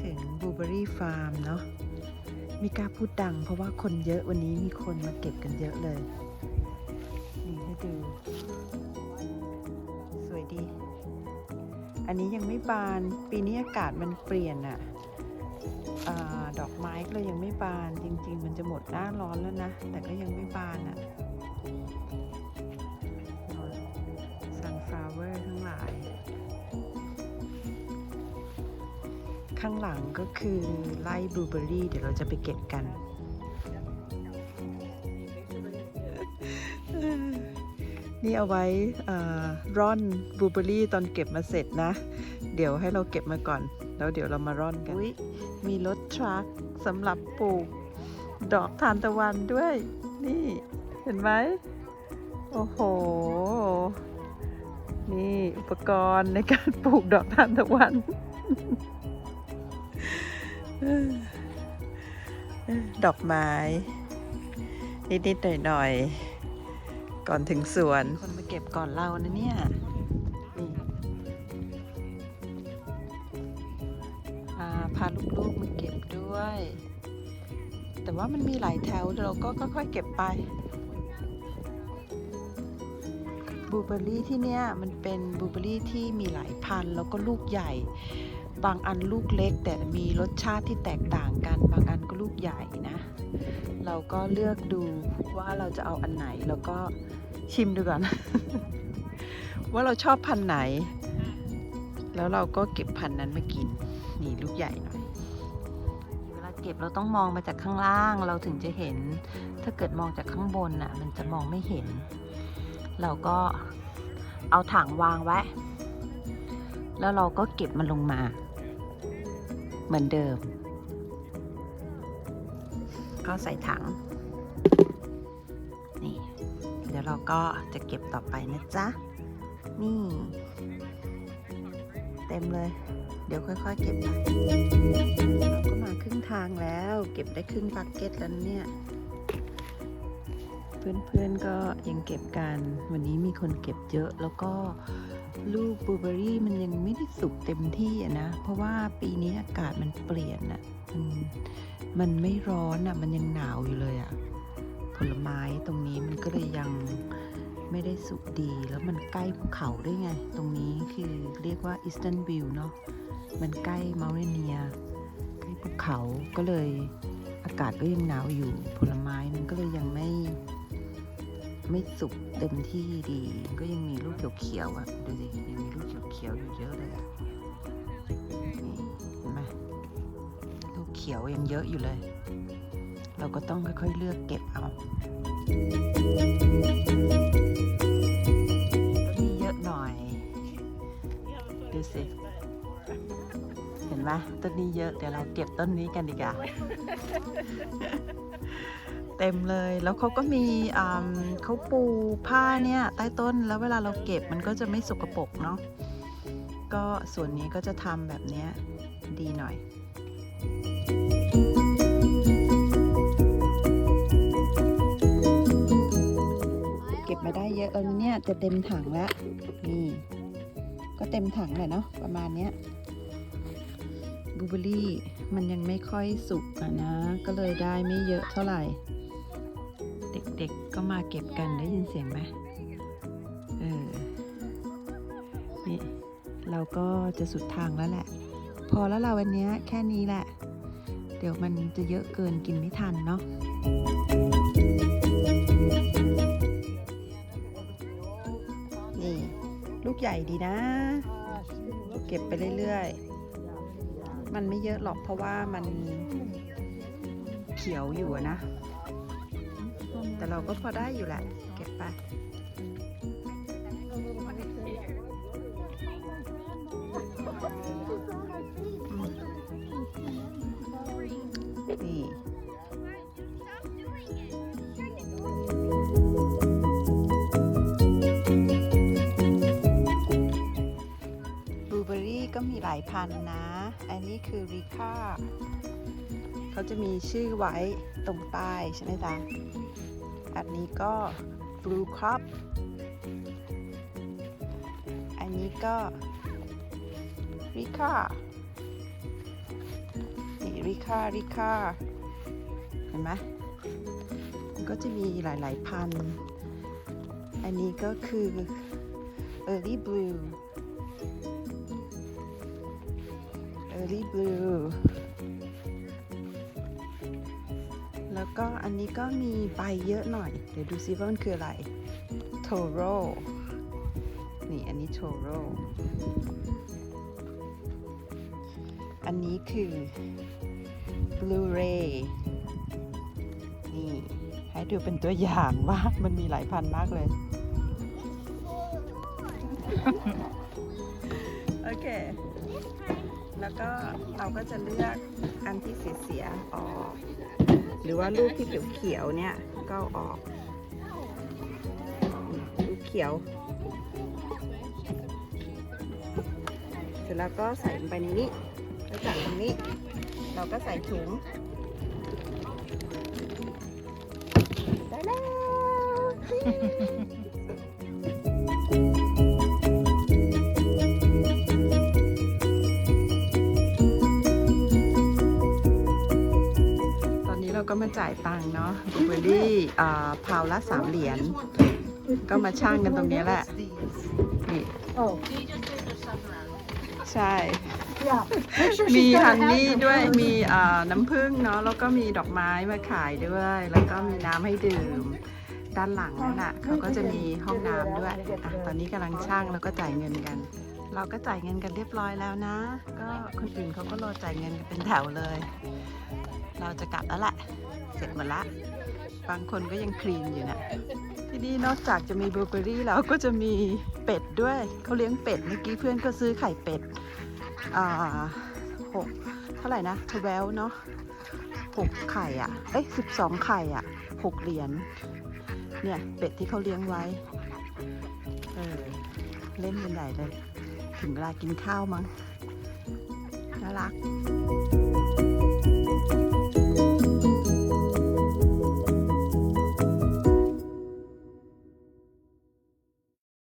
ถึงบูเบอรี่ฟาร์มเนาะมีกล้าพูดดังเพราะว่าคนเยอะวันนี้มีคนมาเก็บกันเยอะเลย นี่ให้ดู สวยดี อันนี้ยังไม่บานปีนี้อากาศมันเปลี่ยนอะอาดอกไม้ก็เลยยังไม่บานจริง ๆ มันจะหมดหน้าร้อนแล้วนะ แต่ก็ยังไม่บานอะ ข้างหลังก็คือไล่บลูเบอร์รี่เดี๋ยวเราจะไปเก็บกัน นี่เอาไว้เอ่อร่อนบลูเบอร์รี่ตอนเก็บมาเสร็จนะ เดี๋ยวให้เราเก็บมาก่อน แล้วเดี๋ยวเรามาร่อนกันมีรถทรัคสำหรับปลูก ดอกทานตะวันด้วย นี่เห็นไหมโอ้โห นี่อุปกรณ์ในการปลูกดอกทานตะวัน ดอกไม้ นิดๆหน่อยๆ ก่อนถึงสวน คนมาเก็บก่อนเรานะเนี่ยนี่พาลูกๆมาเก็บด้วย แต่ว่ามันมีหลายแถวเราก็ค่อยๆเก็บไปบลูเบอร์รี่ที่เนี้ยมันเป็นบลูเบอร์รี่ที่มีหลายพันธุ์แล้วก็ลูกใหญ่ บางอันลูกเล็ก แต่มีรสชาติที่แตกต่างกัน บางอันก็ลูกใหญ่นะ เราก็เลือกดูว่าเราจะเอาอันไหนแล้วก็ชิมดูก่อน ว่าเราชอบพันธุ์ไหน แล้วเราก็เก็บพันธุ์นั้นมากิน นี่ลูกใหญ่หน่อยเวลาเก็บเราต้องมองมาจากข้างล่างเราถึงจะเห็น ถ้าเกิดมองจากข้างบนน่ะ มันจะมองไม่เห็น เราก็เอาถังวางไว้ แล้วเราก็เก็บมันลงมา เหมือนเดิม ก็ใส่ถัง นี่ เดี๋ยวเราก็จะเก็บต่อไปนะจ๊ะ นี่ เต็มเลย เดี๋ยวค่อยๆ เก็บเราก็มาครึ่งทางแล้ว เก็บได้ครึ่งบักเก็ตแล้วเนี่ย เพื่อนๆก็ยังเก็บกัน วันนี้มีคนเก็บเยอะแล้วก็ ลูกบลูเบอร์รี่มันยังไม่ได้สุกเต็มที่อะนะ เพราะว่าปีนี้อากาศมันเปลี่ยนอะมันมันไม่ร้อนอะมันยังหนาวอยู่เลยอะผลไม้ตรงนี้มันก็เลยยังไม่ได้สุกดี แล้วมันใกล้ภูเขาด้วยไง ตรงนี้คือเรียกว่า Eastern View เนาะมันใกล้เม u เ t เนียใกล้ภูเขาก็เลยอากาศก็ยังหนาวอยู่ ผลไม้มันก็เลยยังไม่ ไม่สุกเต็มที่ดี ก็ยังมีลูกเขียวๆอะดูสิยังมีลูกเขียวๆอยู่เยอะเลยอะนี่เห็นไหมลูกเขียวยังเยอะอยู่เลย เราก็ต้องค่อยๆเลือกเก็บเอาต้นนี้เยอะหน่อย ดูสิเห็นไหมต้นนี้เยอะเดี๋ยวเราเก็บต้นนี้กันดีกว่า เต็มเลย แล้วเขาก็มีอ่าเขาปูผ้าเนี่ยใต้ต้นแล้วเวลาเราเก็บมันก็จะไม่สกปรกเนาะก็ส่วนนี้ก็จะทำแบบเนี้ยดีหน่อยเก็บมาได้เยอะแล้วนะเนี่ยจะเต็มถังแล้วนี่ก็เต็มถังแหละเนาะประมาณเนี้ยบูเบอร์รี่มันยังไม่ค่อยสุกอะนะ ก็เลยได้ไม่เยอะเท่าไหร่ เด็กๆก็มาเก็บกันได้ยินเสียงไหมเออนี่เราก็จะสุดทางแล้วแหละ พอแล้วเราวันนี้แค่นี้แหละ เดี๋ยวมันจะเยอะเกินกินไม่ทันเนาะนี่ ลูกใหญ่ดีนะ เก็บไปเรื่อยๆ มันไม่เยอะหรอกเพราะว่ามันเขียวอยู่นะ แต่เราก็พอได้อยู่แหละ เก็บไปนี่บลูเบอร์รี่ก็มีหลายพันธุ์นะ อันนี้คือริค่าเขาจะมีชื่อไว้ตรงป้ายใช่ไหมจ๊ะ อันนี้ก็บลูครอปอันนี้ก็ริค่าริค่าริค่าเห็นไหมมันก็จะมีหลาย ๆ พันธุ์อันนี้ก็คือ early blue early blue แล้วก็อันนี้ก็มีใบเยอะหน่อย เดี๋ยวดูซิว่ามันคืออะไร toro นี่อันนี้ toro อันนี้คือ Blu-ray นี่ให้ดูเป็นตัวอย่างว่ามันมีหลายพันมากเลย โอเค แล้วก็เราก็จะเลือกอันที่เสียๆออก หรือว่าลูกที่เขียวๆเนี่ยก็ออกลูกเขียว เสร็จแล้วก็ใส่ลงไปในนี้แล้วจากตรงนี้ เราก็ใส่ถุงได้แล้ว ก็มาจ่ายตังค์เนาะบลูเบอร์รี่อ่าพาวละสามเหรียญ ก็มาช่างกันตรงนี้แหละ นี่ Oh, ใช่ yeah. Make sure มีฮันนี่ด้วย มีเอ่อน้ำผึ้งเนาะ แล้วก็มีดอกไม้มาขายด้วย แล้วก็มีน้ำให้ดื่ม ด้านหลังนั่นน่ะเขาก็จะมีห้องน้ำด้วยอะตอนนี้กำลังช่างแล้วก็จ่ายเงินกัน เราก็จ่ายเงินกันเรียบร้อยแล้วนะ ก็คนอื่นเขาก็รอจ่ายเงินกันเป็นแถวเลย เราจะกลับแล้วแหละเสร็จหมดละ บางคนก็ยังคลีนอยู่นะที่นี่นอกจากจะมีบลูเบอร์รี่แล้วก็จะมีเป็ดด้วยเขาเลี้ยงเป็ดเมื่อกี้เพื่อนก็ซื้อไข่เป็ดอ่าหกเท่าไหร่นะทเวลเนาะหกไข่อะเอ้ยสิบสองไข่อะหกเหรียญเนี่ยเป็ดที่เขาเลี้ยงไว้เออเล่นกันใหญ่เลย ถึงเวลากินข้าวมั้งน่ารัก